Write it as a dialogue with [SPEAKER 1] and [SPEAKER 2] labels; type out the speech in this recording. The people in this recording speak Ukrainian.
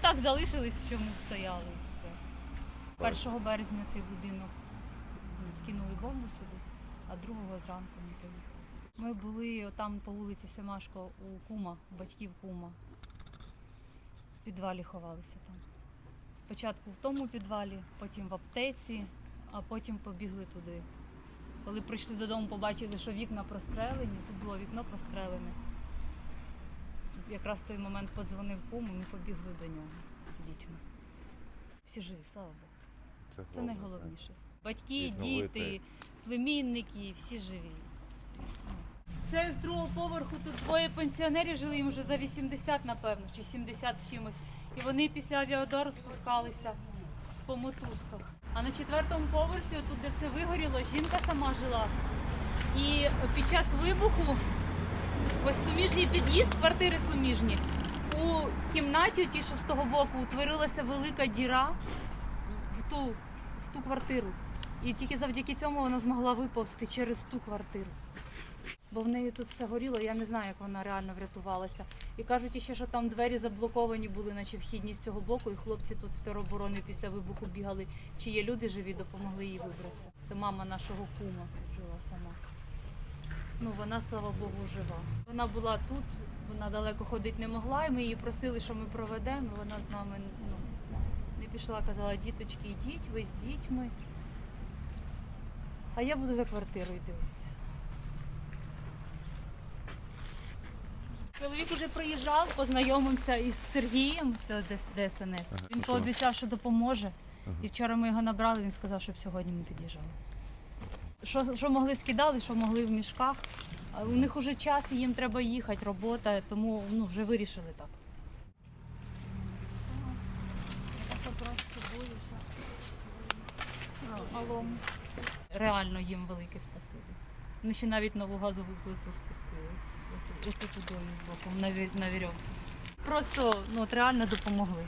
[SPEAKER 1] отак залишились, в чому стояли і все. 1 березня цей будинок ну, скинули бомбу сюди, а 2 зранку ми поїхали. Ми були там по вулиці Семашко у кума, батьків кума. В підвалі ховалися там. Спочатку в тому підвалі, потім в аптеці, а потім побігли туди. Коли прийшли додому, побачили, що вікна прострелені, тут було вікно прострелене. Якраз в той момент подзвонив кум, і ми побігли до нього з дітьми. Всі живі, слава Богу. Це найголовніше. Батьки,
[SPEAKER 2] Відновити.
[SPEAKER 1] діти, племінники, всі живі. Це з другого поверху тут двоє пенсіонерів жили, їм вже за 80, напевно, чи 70 з чимось. І вони після авіадару спускалися по мотузках. А на четвертому поверсі, тут, де все вигоріло, жінка сама жила. І під час вибуху ось суміжній під'їзд, квартири суміжні. У кімнаті, ті, що з того боку, утворилася велика діра в ту, в ту квартиру. І тільки завдяки цьому вона змогла виповзти через ту квартиру. Бо в неї тут все горіло, я не знаю, як вона реально врятувалася. І кажуть ще, що там двері заблоковані були, наче вхідні з цього боку, і хлопці тут з тероборони після вибуху бігали. Чи є люди живі, допомогли їй вибратися. Це мама нашого кума жила сама. Ну, вона, слава Богу, жива. Вона була тут, вона далеко ходити не могла, і ми її просили, що ми проведемо. і Вона з нами ну, не пішла, казала, діточки, йдіть, ви з дітьми. А я буду за квартирою дивитися. Чоловік уже приїжджав, познайомився із Сергієм, це ДСНС. Він пообіцяв, що допоможе. І вчора ми його набрали, він сказав, щоб сьогодні ми під'їжджали. Що, що могли скидали, що могли в мішках. У них уже час, і їм треба їхати, робота, тому ну, вже вирішили так. Реально їм велике спасибі. Вони ще навіть нову газову плиту спустили. Ось тут домі боком на, вірьовці. Просто ну, от реально допомогли.